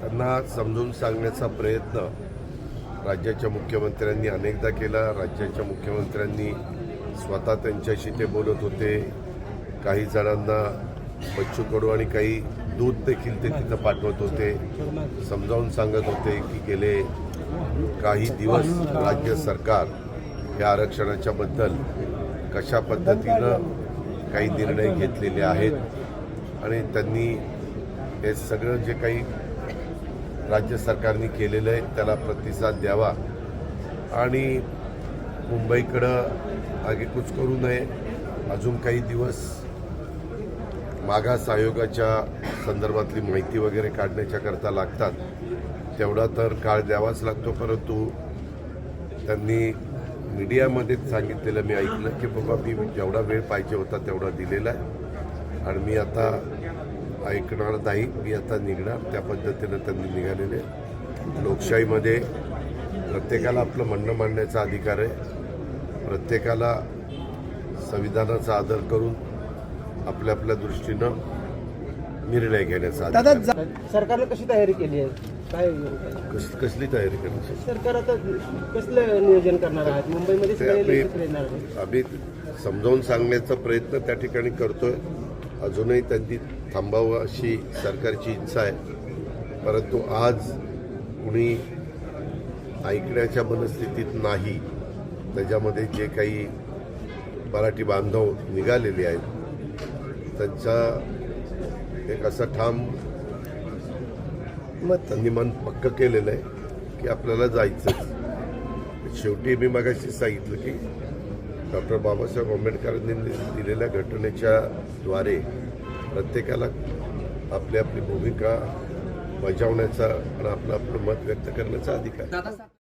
त्यांना समजून सांगण्याचा प्रयत्न राज्याच्या मुख्यमंत्र्यांनी अनेकदा केला. राज्याच्या मुख्यमंत्र्यांनी स्वतः त्यांच्याशी ते बोलत होते. काही जणांना बच्चू कडू आणि काही दूध देखील ते तिथं पाठवत होते. समजावून सांगत होते की गेले काही दिवस राज्य सरकार या आरक्षणाच्या बद्दल कशा पद्धतीनं काही निर्णय घेतलेले आहेत. आणि त्यांनी हे सगळं जे काही राज्य सरकारने केलेलं आहे त्याला प्रतिसाद द्यावा. आणि मुंबईकडं आगेकूच करू नये. अजून काही दिवस मागास आयोगाच्या संदर्भातली माहिती वगैरे काढण्याच्या करता लागतात. तेवढा तर काळ द्यावाच लागतो परंतु त्यांनी मीडियामध्ये सांगितलेलं मी ऐकलं की बाबा मी जेवढा वेळ पाहिजे होता तेवढा दिलेला आहे. आणि मी आता ऐकणार नाही. मी आता निघणार. त्या पद्धतीनं त्यांनी निघालेले. लोकशाहीमध्ये प्रत्येकाला आपलं म्हणणं मांडण्याचा अधिकार आहे. प्रत्येकाला संविधानाचा आदर करून आपल्या आपल्या दृष्टीनं निर्णय घेण्याचा दादा सरकारनं कशी तयारी केली आहे? काय कस कसली तयारी करायची सरकार आता कसलं नियोजन करणार आहात? मुंबईमध्ये. आम्ही समजावून सांगण्याचा प्रयत्न त्या ठिकाणी करतोय. अजूनही त्यांनी थांबावं अशी सरकारची इच्छा आहे. परंतु आज कुणी ऐकण्याच्या मनस्थितीत नाही. त्याच्यामध्ये जे काही मराठी बांधव निघालेले आहेत त्यांचा एक असं ठाम मत. त्यांनी मन पक्क केलेलं आहे की आपल्याला जायचंच. शेवटी मी मगाशी सांगितलं की डॉक्टर बाबासाहेब आंबेडकरांनी दिलेल्या घटनेच्या द्वारे प्रत्येकाला आपली आपली भूमिका बजावण्याचा आणि आपलं आपलं मत व्यक्त करण्याचा अधिकार